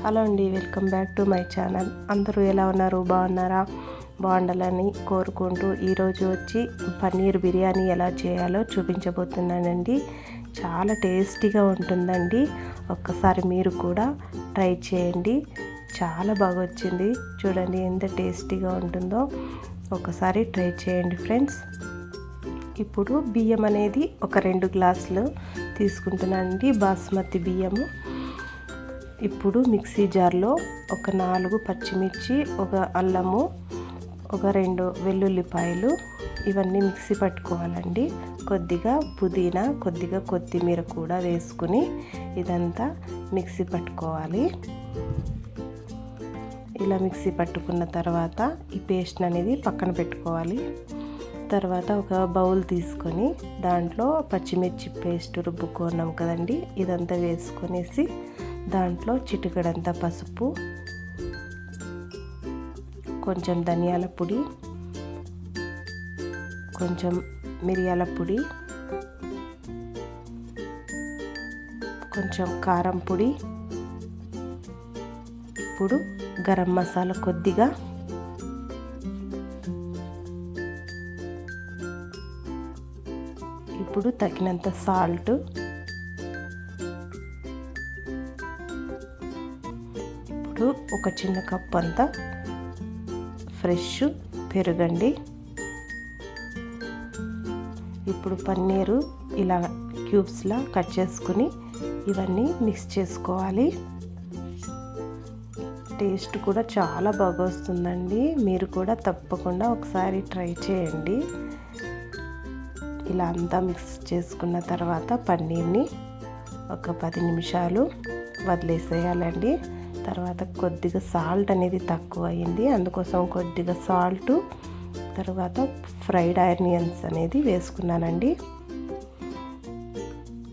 Hello అండి welcome back to my channel. అందరూ ఎలా ఉన్నారు? బాగున్నారా? బాగుండాలని కోరుకుంటూ ఈరోజు వచ్చి పన్నీర్ బిర్యానీ ఎలా చేయాలో చూపించబోతున్నానండి. చాలా టేస్టీగా ఉంటుందండి. ఒక్కసారి మీరు కూడా ట్రై చేయండి. చాలా బాగా వచ్చింది చూడండి ఎంత టేస్టీగా ఉంటుందో. ఒకసారి ట్రై చేయండి ఫ్రెండ్స్. ఇప్పుడు బియ్యం అనేది ఒక రెండు గ్లాసులు తీసుకుంటున్నానండి. బాస్మతి బియ్యము. ఇప్పుడు మిక్సీ జార్లో ఒక నాలుగు పచ్చిమిర్చి ఒక అల్లము ఒక రెండు వెల్లుల్లిపాయలు ఇవన్నీ మిక్సీ పట్టుకోవాలండి. కొద్దిగా పుదీనా కొద్దిగా కొత్తిమీర కూడా వేసుకుని ఇదంతా మిక్సీ పట్టుకోవాలి. ఇలా మిక్సీ పట్టుకున్న తర్వాత ఈ పేస్ట్ అనేది పక్కన పెట్టుకోవాలి. తర్వాత ఒక బౌల్ తీసుకొని దాంట్లో పచ్చిమిర్చి పేస్ట్ రుబ్బుకున్నాం కదండి ఇదంతా వేసుకొనేసి దాంట్లో చిటికడంత పసుపు కొంచెం ధనియాల పొడి కొంచెం మిరియాల పొడి కొంచెం కారం పొడి ఇప్పుడు గరం మసాలా కొద్దిగా. ఇప్పుడు తగినంత సాల్ట్ ముందు ఒక చిన్న కప్ అంతా ఫ్రెష్ పెరుగండి. ఇప్పుడు పన్నీరు ఇలా క్యూబ్స్లా కట్ చేసుకుని ఇవన్నీ మిక్స్ చేసుకోవాలి. టేస్ట్ కూడా చాలా బాగా వస్తుందండి. మీరు కూడా తప్పకుండా ఒకసారి ట్రై చేయండి. ఇలా అంతా మిక్స్ చేసుకున్న తర్వాత పన్నీర్ని ఒక పది నిమిషాలు వదిలేసేయాలండి. తర్వాత కొద్దిగా సాల్ట్ అనేది తక్కువ అయింది అందుకోసం కొద్దిగా సాల్ట్ తర్వాత ఫ్రైడ్ ఆనియన్స్ అనేది వేసుకున్నానండి.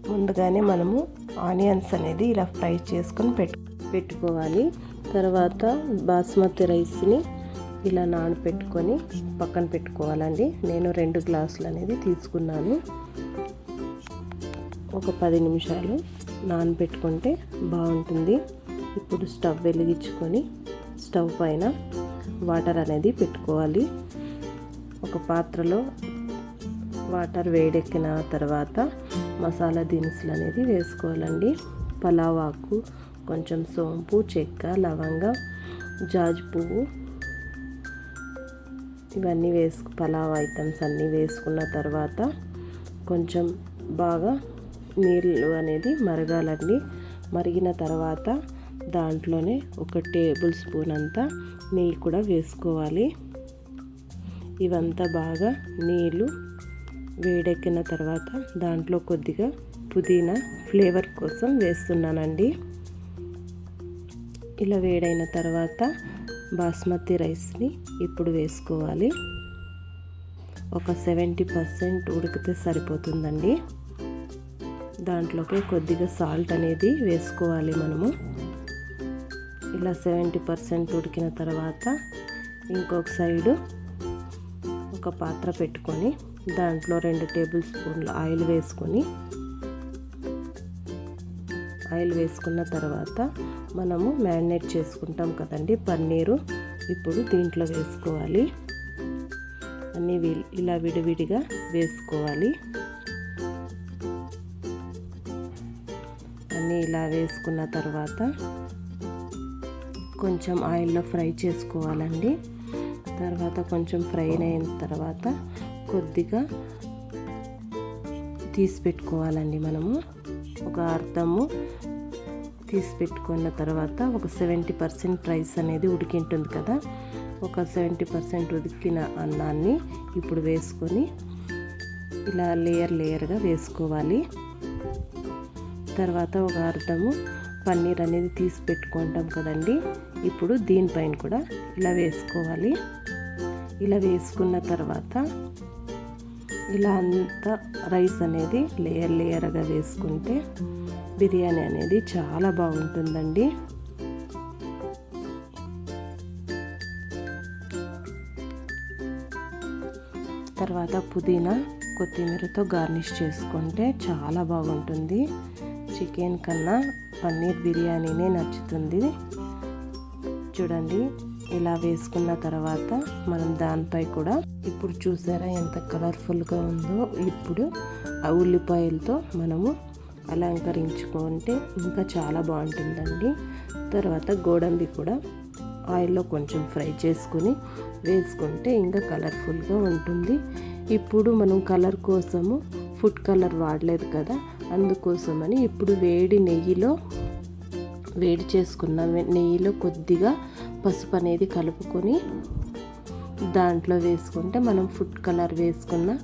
ముందుగానే మనము ఆనియన్స్ అనేది ఇలా ఫ్రై చేసుకొని పెట్టు పెట్టుకోవాలి. తర్వాత బాస్మతి రైస్ని ఇలా నానబెట్టుకొని పక్కన పెట్టుకోవాలండి. నేను రెండు గ్లాసులు అనేది తీసుకున్నాను. ఒక పది నిమిషాలు నానబెట్టుకుంటే బాగుంటుంది. ఇప్పుడు స్టవ్ వెలిగించుకొని స్టవ్ పైన వాటర్ అనేది పెట్టుకోవాలి. ఒక పాత్రలో వాటర్ వేడెక్కిన తర్వాత మసాలా దినుసులు అనేది వేసుకోవాలండి. పలావ్ ఆకు కొంచెం సోంపు చెక్క లవంగ జాజి పువ్వు ఇవన్నీ వేసుకు పలావ్ ఐటమ్స్ అన్నీ వేసుకున్న తర్వాత కొంచెం బాగా నీళ్ళు అనేది మరగాలండి. మరిగిన తర్వాత దాంట్లోనే ఒక టేబుల్ స్పూన్ అంతా నెయ్యి కూడా వేసుకోవాలి. ఇవంతా బాగా నీళ్ళు వేడెక్కిన తర్వాత దాంట్లో కొద్దిగా పుదీనా ఫ్లేవర్ కోసం వేస్తున్నానండి. ఇలా వేడైన తర్వాత బాస్మతి రైస్ని ఇప్పుడు వేసుకోవాలి. ఒక సెవెంటీ పర్సెంట్ ఉడికితే సరిపోతుందండి. దాంట్లోకి కొద్దిగా సాల్ట్ అనేది వేసుకోవాలి మనము. ఇలా సెవెంటీ పర్సెంట్ ఉడికిన తర్వాత ఇంకొక సైడు ఒక పాత్ర పెట్టుకొని దాంట్లో రెండు టేబుల్ స్పూన్లు ఆయిల్ వేసుకొని ఆయిల్ వేసుకున్న తర్వాత మనము మ్యారినేట్ చేసుకుంటాం కదండి పన్నీరు. ఇప్పుడు దీంట్లో వేసుకోవాలి. అన్నీ ఇలా విడివిడిగా వేసుకోవాలి. అన్నీ ఇలా వేసుకున్న తర్వాత కొంచెం ఆయిల్లో ఫ్రై చేసుకోవాలండి. తర్వాత కొంచెం ఫ్రై అయిన తర్వాత కొద్దిగా తీసి పెట్టుకోవాలండి మనము. ఒక అర్థము తీసి పెట్టుకున్న తర్వాత ఒక సెవెంటీ పర్సెంట్ రైస్ అనేది ఉడికింటుంది కదా. ఒక సెవెంటీ పర్సెంట్ ఉడికిన అన్నాన్ని ఇప్పుడు వేసుకొని ఇలా లేయర్ లేయర్గా వేసుకోవాలి. తర్వాత ఒక అర్థము పన్నీర్ అనేది తీసి పెట్టుకుంటాం కదండి. ఇప్పుడు దీనిపైన కూడా ఇలా వేసుకోవాలి. ఇలా వేసుకున్న తర్వాత ఇలా అంతా రైస్ అనేది లేయర్ లేయర్గా వేసుకుంటే బిర్యానీ అనేది చాలా బాగుంటుందండి. తర్వాత పుదీనా కొత్తిమీరతో గార్నిష్ చేసుకుంటే చాలా బాగుంటుంది. చికెన్ కన్నా పన్నీర్ బిర్యానీనే నచ్చుతుంది. చూడండి ఇలా వేసుకున్న తర్వాత మనం దానిపై కూడా ఇప్పుడు చూసారా ఎంత కలర్ఫుల్గా ఉందో. ఇప్పుడు ఆ ఉల్లిపాయలతో మనము అలంకరించుకుంటే ఇంకా చాలా బాగుంటుందండి. తర్వాత గోడంబి కూడా ఆయిల్లో కొంచెం ఫ్రై చేసుకుని వేసుకుంటే ఇంకా కలర్ఫుల్గా ఉంటుంది. ఇప్పుడు మనం కలర్ కోసము ఫుడ్ కలర్ వాడలేదు కదా అందుకోసమని ఇప్పుడు వేడి నెయ్యిలో వేడి చేసుకున్న నెయ్యిలో కొద్దిగా పసుపు అనేది కలుపుకొని దాంట్లో వేసుకుంటే మనం ఫుడ్ కలర్ వేసుకున్న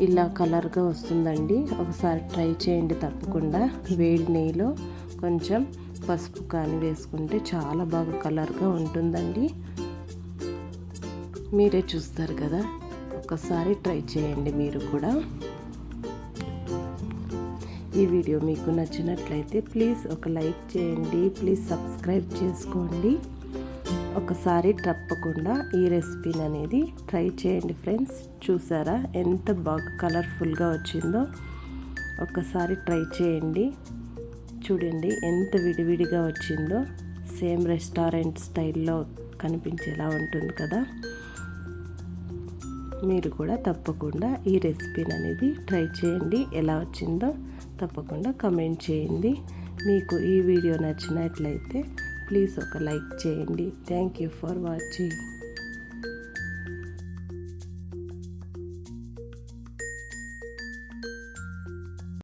ఇలా కలర్గా వస్తుందండి. ఒకసారి ట్రై చేయండి తప్పకుండా. వేడి నెయ్యిలో కొంచెం పసుపు కానీ వేసుకుంటే చాలా బాగా కలర్గా ఉంటుందండి. మీరే చూస్తారు కదా. ఒకసారి ట్రై చేయండి మీరు కూడా. ఈ వీడియో మీకు నచ్చినట్లయితే ప్లీజ్ ఒక లైక్ చేయండి ప్లీజ్ సబ్స్క్రైబ్ చేసుకోండి. ఒకసారి తప్పకుండా ఈ రెసిపీని అనేది ట్రై చేయండి ఫ్రెండ్స్. చూసారా ఎంత బాగా కలర్ఫుల్గా వచ్చిందో? ఒకసారి ట్రై చేయండి. చూడండి ఎంత విడివిడిగా వచ్చిందో. సేమ్ రెస్టారెంట్ స్టైల్లో కనిపించేలా ఉంటుంది కదా. మీరు కూడా తప్పకుండా ఈ రెసిపీని అనేది ట్రై చేయండి. ఎలా వచ్చిందో తప్పకుండా కమెంట్ చేయండి. మీకు ఈ వీడియో నచ్చినట్లయితే ప్లీజ్ ఒక లైక్ చేయండి. Thank you for watching